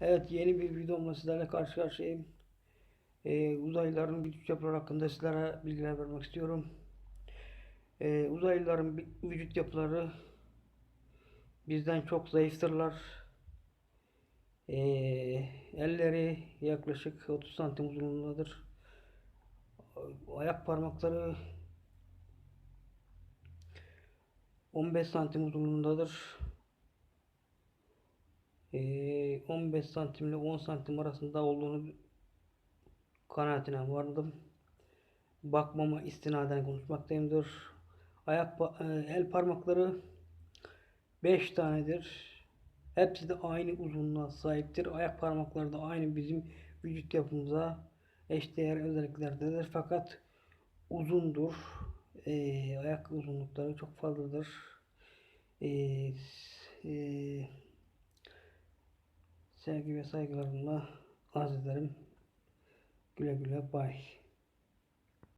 Evet yeni bir videomla sizlerle karşı karşıyayım. Ee, uzaylıların vücut yapıları hakkında sizlere bilgiler vermek istiyorum. Ee, uzaylıların vücut yapıları bizden çok zayıftırlar. Ee, elleri yaklaşık 30 santim uzunluğundadır. Ayak parmakları 15 santim uzunluğundadır. Ee, 15 santim ile 10 santim arasında olduğunu kanaatine vardım. Bakmama istinaden konuşmaktayımdır. Ayak e, el parmakları 5 tanedir. Hepsi de aynı uzunluğa sahiptir. Ayak parmakları da aynı bizim vücut yapımıza eşdeğer özelliklerdedir. Fakat uzundur. Ee, ayak uzunlukları çok fazladır. Ee, s- ee, sevgi ve saygılarımla arz. Güle güle bay.